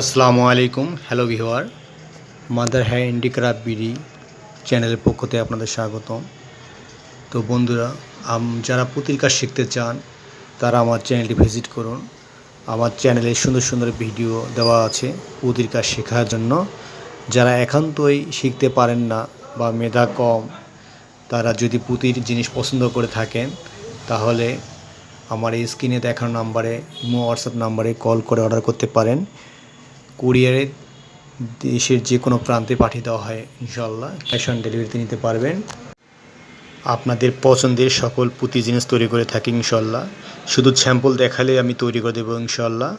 আসসালামু আলাইকুম, hello viewer mother handicraft BD চ্যানেলের পক্ষ থেকে আপনাদের স্বাগতম। তো বন্ধুরা যারা পুতির কাজ শিখতে চান, তারা আমার চ্যানেলটি ভিজিট করুন। আমার চ্যানেলে সুন্দর সুন্দর ভিডিও দেওয়া আছে পুতির কাজ শেখার জন্য। যারা একান্তই শিখতে পারেন না বা মেধা কম, তারা যদি পুতির জিনিস পছন্দ করে থাকেন, তাহলে আমার এই স্ক্রিনে দেখানো নাম্বারে, ইমো, হোয়াটসঅ্যাপ নাম্বারে কল করে অর্ডার করতে পারেন। কুরিয়ারে দেশের যে কোনো প্রান্তে পাঠিয়ে দেওয়া হয় ইনশাল্লাহ ক্যাশ অন ডেলিভারিতে নিতে পারবেন। আপনাদের পছন্দের সকল পুঁতি জিনিস তৈরি করে থাকি ইনশাল্লাহ শুধু স্যাম্পল দেখালে আমি তৈরি করে দেবো ইনশাল্লাহ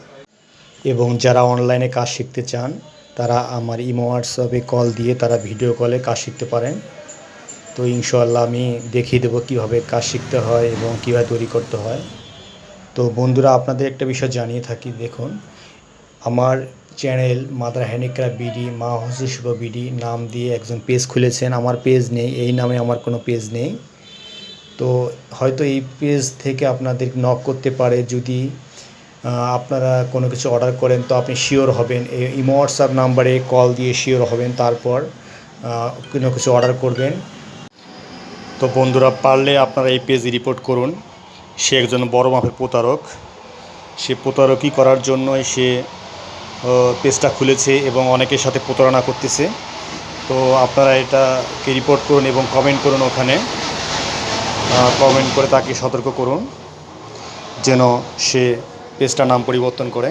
এবং যারা অনলাইনে কাজ শিখতে চান, তারা আমার ইমো, হোয়াটসঅ্যাপে কল দিয়ে তারা ভিডিও কলে কাজ শিখতে পারেন। তো ইনশাল্লাহ আমি দেখিয়ে দেবো কীভাবে কাজ শিখতে হয় এবং কীভাবে তৈরি করতে হয়। তো বন্ধুরা, আপনাদের একটা বিষয় জানিয়ে থাকি, দেখুন। আমার চ্যানেল, মাদার হ্যান্ডিক্রাফট বিডি, মা হসি শুভ বিডি নাম দিয়ে একজন পেজ খুলেছেন। আমার পেজ নেই, এই নামে আমার কোনো পেজ নেই। তো হয়তো এই পেজ থেকে আপনাদের নক করতে পারে, যদি আপনারা কোনো কিছু অর্ডার করেন তো আপনি শিওর হবেন। এই হোয়াটসঅ্যাপ নাম্বারে কল দিয়ে শিওর হবেন, তারপর কোনো কিছু অর্ডার করবেন। তো বন্ধুরা, পারলে আপনারা এই পেজ রিপোর্ট করুন। সে একজন বড় মাপের প্রতারক। সে প্রতারকই করার জন্য সে পেজটা খুলেছে এবং অনেকের সাথে প্রতারণা করতেছে। তো আপনারা এটাকে রিপোর্ট করুন এবং কমেন্ট করুন ওখানে। কমেন্ট করে তাকে সতর্ক করুন, যেন সে পেজটার নাম পরিবর্তন করে।